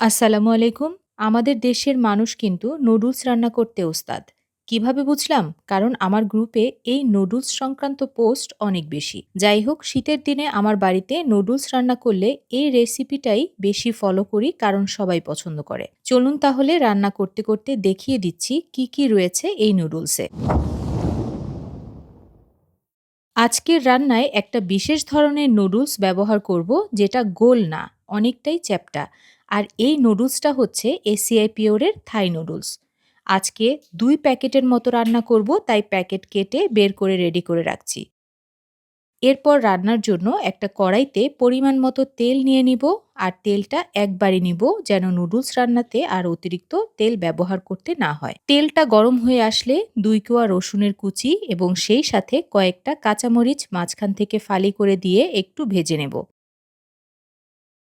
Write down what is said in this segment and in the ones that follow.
আসসালামু আলাইকুম। আমাদের দেশের মানুষ কিন্তু নুডলস রান্না করতে ওস্তাদ। কীভাবে বুঝলাম? কারণ আমার গ্রুপে এই নুডলস সংক্রান্ত পোস্ট অনেক বেশি। যাই হোক, শীতের দিনে আমার বাড়িতে নুডলস রান্না করলে এই রেসিপিটাই বেশি ফলো করি, কারণ সবাই পছন্দ করে। চলুন তাহলে রান্না করতে করতে দেখিয়ে দিচ্ছি কি কি রয়েছে এই নুডলসে। আজকের রান্নায় একটা বিশেষ ধরনের নুডলস ব্যবহার করব, যেটা গোল না, অনেকটাই চ্যাপ্টা আর এই নুডলসটা হচ্ছে এসিআই পিওরের থাই নুডলস। আজকে দুই প্যাকেটের মতো রান্না করব, তাই প্যাকেট কেটে বের করে রেডি করে রাখছি। এরপর রান্নার জন্য একটা কড়াইতে পরিমাণ মতো তেল নিয়ে নিব আর তেলটা একবারই নিব যেন নুডলস রান্নাতে আর অতিরিক্ত তেল ব্যবহার করতে না হয়। তেলটা গরম হয়ে আসলে দুই কোয়া রসুনের কুচি এবং সেই সাথে কয়েকটা কাঁচামরিচ মাঝখান থেকে ফালি করে দিয়ে একটু ভেজে নেব।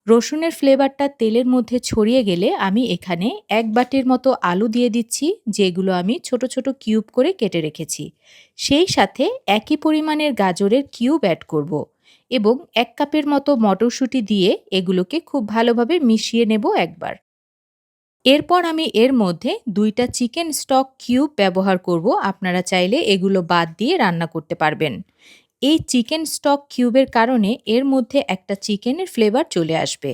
রসুনের ফ্লেভারটা তেলের মধ্যে ছড়িয়ে গেলে আমি এখানে এক বাটির মতো আলু দিয়ে দিচ্ছি, যেগুলো আমি ছোট ছোট কিউব করে কেটে রেখেছি। সেই সাথে একই পরিমাণের গাজরের কিউব অ্যাড করব এবং এক কাপের মতো মটরশুঁটি দিয়ে এগুলোকে খুব ভালোভাবে মিশিয়ে নেব একবার। এরপর আমি এর মধ্যে দুইটা চিকেন স্টক কিউব ব্যবহার করব, আপনারা চাইলে এগুলো বাদ দিয়ে রান্না করতে পারবেন। এই চিকেন স্টক কিউবের কারণে এর মধ্যে একটা চিকেনের ফ্লেভার চলে আসবে।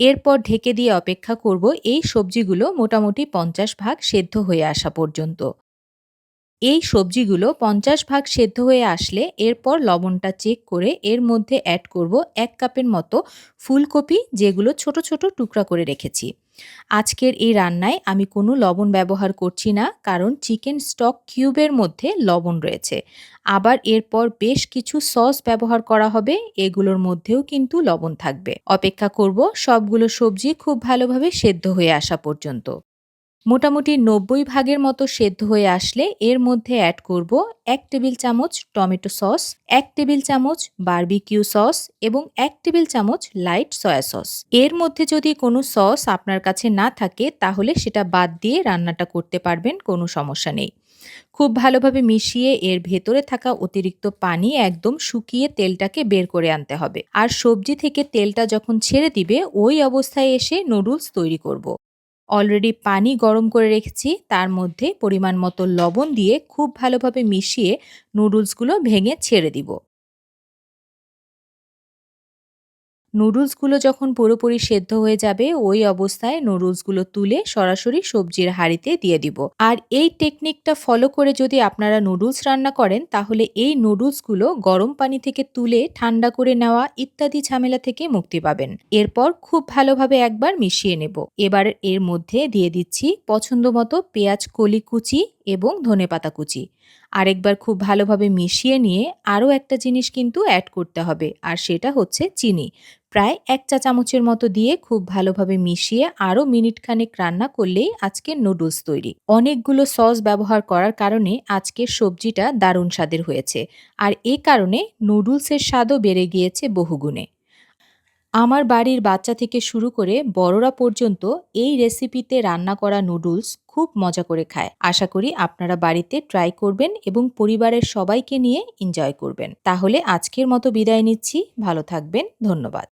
এরপর ঢেকে দিয়ে অপেক্ষা করব এই সবজিগুলো মোটামুটি পঞ্চাশ ভাগ সেদ্ধ হয়ে আসা পর্যন্ত। এই সবজিগুলো পঞ্চাশ ভাগ সেদ্ধ হয়ে আসলে এরপর লবণটা চেক করে এর মধ্যে অ্যাড করব এক কাপের মতো ফুলকপি, যেগুলো ছোট ছোট টুকরা করে রেখেছি। আজকের এই রান্নায় আমি কোনো লবণ ব্যবহার করছি না, কারণ চিকেন স্টক কিউবের মধ্যে লবণ রয়েছে। আবার এরপর বেশ কিছু সস ব্যবহার করা হবে, এগুলোর মধ্যেও কিন্তু লবণ থাকবে। অপেক্ষা করব সবগুলো সবজি খুব ভালোভাবে সেদ্ধ হয়ে আসা পর্যন্ত। মোটামুটি নব্বই ভাগের মতো সেদ্ধ হয়ে আসলে এর মধ্যে অ্যাড করব এক টেবিল চামচ টমেটো সস, এক টেবিল চামচ বার্বিকিউ সস এবং এক টেবিল চামচ লাইট সয়া সস এর মধ্যে যদি কোনো সস আপনার কাছে না থাকে, তাহলে সেটা বাদ দিয়ে রান্নাটা করতে পারবেন, কোনো সমস্যা নেই। খুব ভালোভাবে মিশিয়ে এর ভেতরে থাকা অতিরিক্ত পানি একদম শুকিয়ে তেলটাকে বের করে আনতে হবে। আর সবজি থেকে তেলটা যখন ছেড়ে দিবে, ওই অবস্থায় এসে নুডলস তৈরি করব। অলরেডি পানি গরম করে রেখেছি, তার মধ্যে পরিমাণ মতো লবণ দিয়ে খুব ভালোভাবে মিশিয়ে নুডলসগুলো ভেঙে ছেড়ে দিব। নুডলসগুলো যখন পুরোপুরি সেদ্ধ হয়ে যাবে, ওই অবস্থায় নুডলসগুলো তুলে সরাসরি সবজির হাঁড়িতে দিয়ে দিব। আর এই টেকনিকটা ফলো করে যদি আপনারা নুডলস রান্না করেন, তাহলে এই নুডলসগুলো গরম পানি থেকে তুলে ঠান্ডা করে নেওয়া ইত্যাদি ঝামেলা থেকে মুক্তি পাবেন। এরপর খুব ভালোভাবে একবার মিশিয়ে নেব। এবার এর মধ্যে দিয়ে দিচ্ছি পছন্দ মতো পেঁয়াজ কলি কুচি এবং ধনেপাতা কুচি। আরেকবার খুব ভালোভাবে মিশিয়ে নিয়ে আরও একটা জিনিস কিন্তু অ্যাড করতে হবে, আর সেটা হচ্ছে চিনি। প্রায় এক চা চামচের মতো দিয়ে খুব ভালোভাবে মিশিয়ে আরও মিনিটখানেক রান্না করলেই আজকের নুডলস তৈরি। অনেকগুলো সস ব্যবহার করার কারণে আজকের সবজিটা দারুণ স্বাদের হয়েছে আর এ কারণে নুডলসের স্বাদও বেড়ে গিয়েছে বহুগুণে। আমার বাড়ির বাচ্চা থেকে শুরু করে বড়রা পর্যন্ত এই রেসিপিতে রান্না করা নুডলস খুব মজা করে খায়। আশা করি আপনারা বাড়িতে ট্রাই করবেন এবং পরিবারের সবাইকে নিয়ে এনজয় করবেন। তাহলে আজকের মতো বিদায় নিচ্ছি, ভালো থাকবেন, ধন্যবাদ।